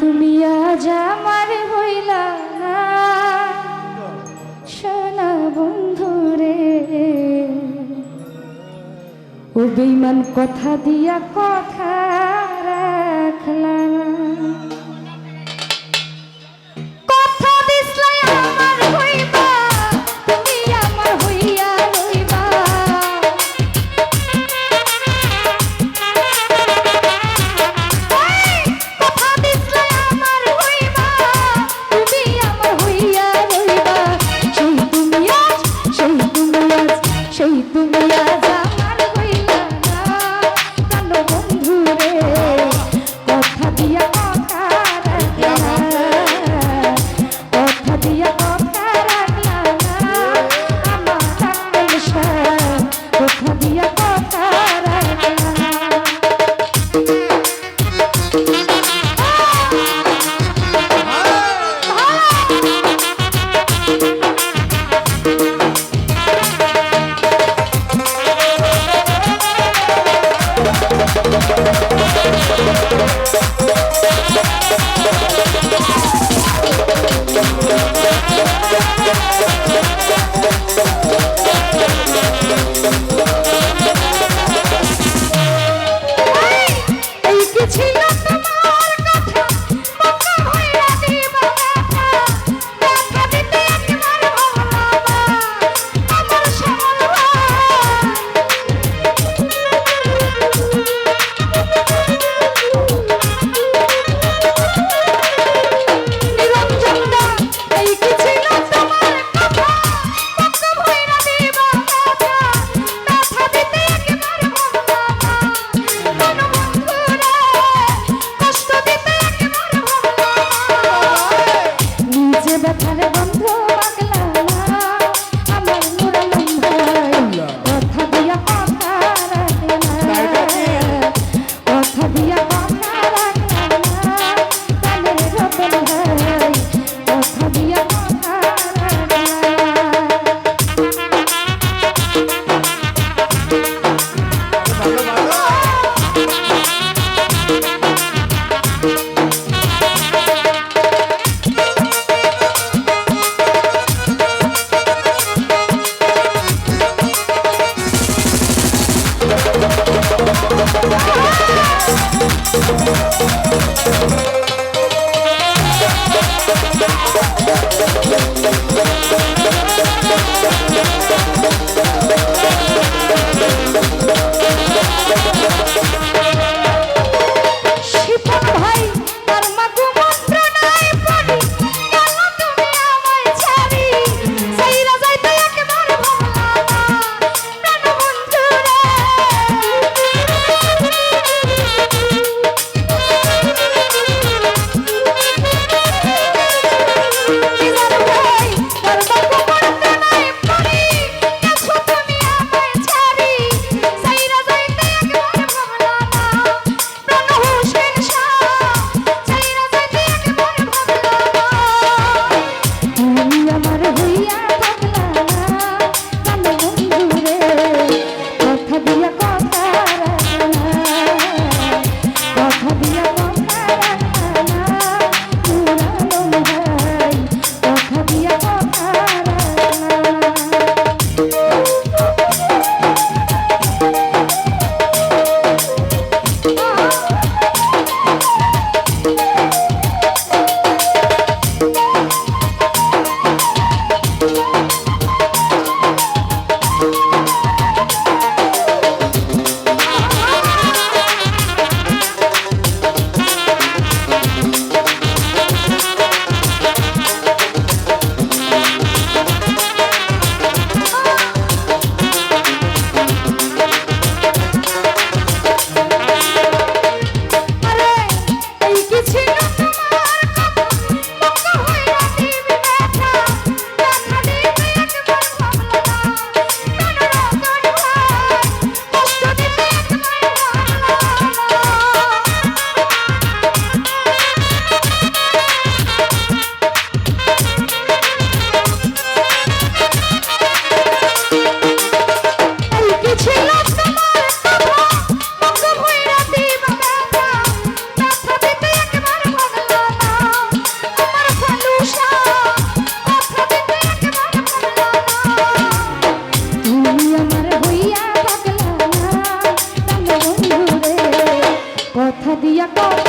তুমি আজ আমার হইলা সোনা বন্ধু রে। ও বেইমান কথা দিয়া কথা এসেছিল কথা দিয়া কথা